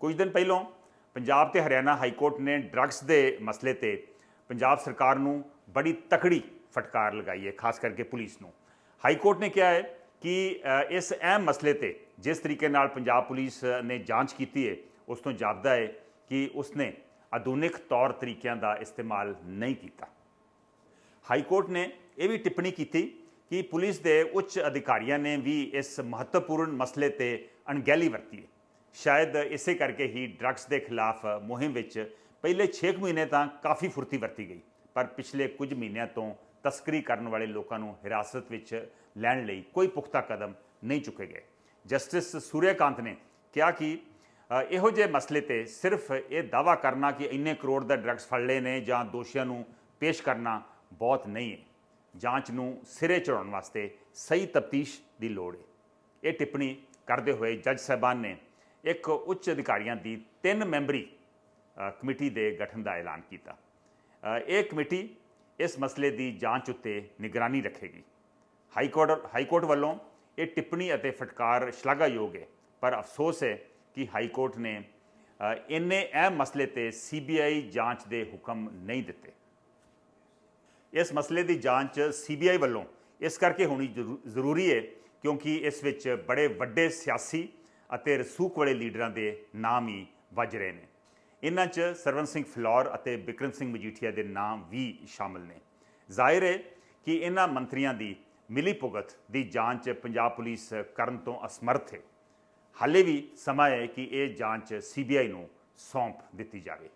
ਕੁਝ ਦਿਨ ਪਹਿਲਾਂ ਪੰਜਾਬ ਤੇ ਹਰਿਆਣਾ ਹਾਈ ਕੋਰਟ ਨੇ ਡਰੱਗਸ ਦੇ ਮਸਲੇ ਤੇ ਪੰਜਾਬ ਸਰਕਾਰ ਨੂੰ ਬੜੀ ਤਕੜੀ ਫਟਕਾਰ ਲਗਾਈ ਹੈ, ਖਾਸ ਕਰਕੇ ਪੁਲਿਸ ਨੂੰ। ਹਾਈ ਕੋਰਟ ਨੇ ਕਿਹਾ ਹੈ ਕਿ ਇਸ ਅਹਿਮ ਮਸਲੇ ਤੇ ਜਿਸ ਤਰੀਕੇ ਨਾਲ ਪੰਜਾਬ ਪੁਲਿਸ ਨੇ ਜਾਂਚ ਕੀਤੀ ਹੈ, ਉਸ ਤੋਂ ਜਾਪਦਾ ਹੈ ਕਿ ਉਸਨੇ ਆਧੁਨਿਕ ਤੌਰ ਤਰੀਕਿਆਂ ਦਾ ਇਸਤੇਮਾਲ ਨਹੀਂ ਕੀਤਾ। ਹਾਈ ਕੋਰਟ ਨੇ ਇਹ ਵੀ ਟਿੱਪਣੀ ਕੀਤੀ ਕਿ ਪੁਲਿਸ ਦੇ ਉੱਚ ਅਧਿਕਾਰੀਆਂ ਨੇ ਵੀ ਇਸ ਮਹੱਤਵਪੂਰਨ ਮਸਲੇ ਤੇ ਅਣਗਹਿਲੀ ਵਰਤੀ ਹੈ। ਸ਼ਾਇਦ ਇਸੇ ਕਰਕੇ ਹੀ ਡਰੱਗਸ ਦੇ ਖਿਲਾਫ ਮੁਹਿੰਮ ਵਿੱਚ ਪਹਿਲੇ 6 ਮਹੀਨੇ ਤਾਂ ਕਾਫੀ ਫੁਰਤੀ ਵਰਤੀ ਗਈ, ਪਰ ਪਿਛਲੇ ਕੁਝ ਮਹੀਨਿਆਂ ਤੋਂ ਤਸਕਰੀ ਕਰਨ ਵਾਲੇ ਲੋਕਾਂ ਨੂੰ ਹਿਰਾਸਤ ਵਿੱਚ ਲੈਣ ਲਈ ਕੋਈ ਪੁਖਤਾ ਕਦਮ ਨਹੀਂ ਚੁੱਕੇ ਗਏ। ਜਸਟਿਸ ਸੂਰਿਆਕਾਂਤ ਨੇ ਕਿਹਾ ਕਿ ਇਹੋ ਜਿਹੇ ਮਸਲੇ ਤੇ ਸਿਰਫ ਇਹ ਦਾਵਾ ਕਰਨਾ ਕਿ ਇੰਨੇ ਕਰੋੜ ਦਾ ਡਰੱਗਸ ਫੜ ਲਏ ਨੇ ਜਾਂ ਦੋਸ਼ੀਆਂ ਨੂੰ ਪੇਸ਼ ਕਰਨਾ ਬਹੁਤ ਨਹੀਂ ਹੈ। ਜਾਂਚ ਨੂੰ ਸਿਰੇ ਚੜਾਉਣ ਵਾਸਤੇ ਸਹੀ ਤਫਤੀਸ਼ ਦੀ ਲੋੜ ਹੈ। ਇਹ ਟਿੱਪਣੀ ਕਰਦੇ ਹੋਏ ਜੱਜ ਸਾਹਿਬਾਨ ਨੇ ਇੱਕ ਉੱਚ ਅਧਿਕਾਰੀਆਂ ਦੀ ਤਿੰਨ ਮੈਂਬਰੀ ਕਮੇਟੀ ਦੇ ਗਠਨ ਦਾ ਐਲਾਨ ਕੀਤਾ। ਇਹ ਕਮੇਟੀ ਇਸ ਮਸਲੇ ਦੀ ਜਾਂਚ ਉੱਤੇ ਨਿਗਰਾਨੀ ਰੱਖੇਗੀ। ਹਾਈ ਕੋਰਟ ਹਾਈ ਕੋਰਟ ਵੱਲੋਂ ਇਹ ਟਿੱਪਣੀ ਅਤੇ ਫਟਕਾਰ ਸ਼ਲਾਘਾਯੋਗ ਹੈ, ਪਰ ਅਫਸੋਸ ਹੈ ਕਿ ਹਾਈ ਕੋਰਟ ਨੇ ਇੰਨੇ ਅਹਿਮ ਮਸਲੇ ਤੇ ਸੀਬੀਆਈ ਜਾਂਚ ਦੇ ਹੁਕਮ ਨਹੀਂ ਦਿੱਤੇ। ਇਸ ਮਸਲੇ ਦੀ ਜਾਂਚ ਸੀਬੀਆਈ ਵੱਲੋਂ ਇਸ ਕਰਕੇ ਹੋਣੀ ਜ਼ਰੂ- ਜ਼ਰੂਰੀ ਹੈ ਕਿਉਂਕਿ ਇਸ ਵਿੱਚ ਬੜੇ ਵੱਡੇ ਸਿਆਸੀ ਅਤੇ ਰਸੂਕ ਵਾਲੇ ਲੀਡਰਾਂ ਦੇ ਨਾਮ ਹੀ ਵੱਜ ਰਹੇ ਨੇ। ਇਹਨਾਂ 'ਚ ਸਰਵਨ ਸਿੰਘ ਫਲੌਰ ਅਤੇ ਬਿਕਰਮ ਸਿੰਘ ਮਜੀਠੀਆ ਦੇ ਨਾਮ ਵੀ ਸ਼ਾਮਲ ਨੇ। ਜ਼ਾਹਿਰ ਹੈ ਕਿ ਇਹਨਾਂ ਮੰਤਰੀਆਂ ਦੀ ਮਿਲੀ ਭੁਗਤ ਦੀ ਜਾਂਚ ਪੰਜਾਬ ਪੁਲਿਸ ਕਰਨ ਤੋਂ ਅਸਮਰਥ ਹੈ। ਹਾਲੇ ਵੀ ਸਮਾਂ ਹੈ ਕਿ ਇਹ ਜਾਂਚ ਸੀਬੀਆਈ ਨੂੰ ਸੌਂਪ ਦਿੱਤੀ ਜਾਵੇ।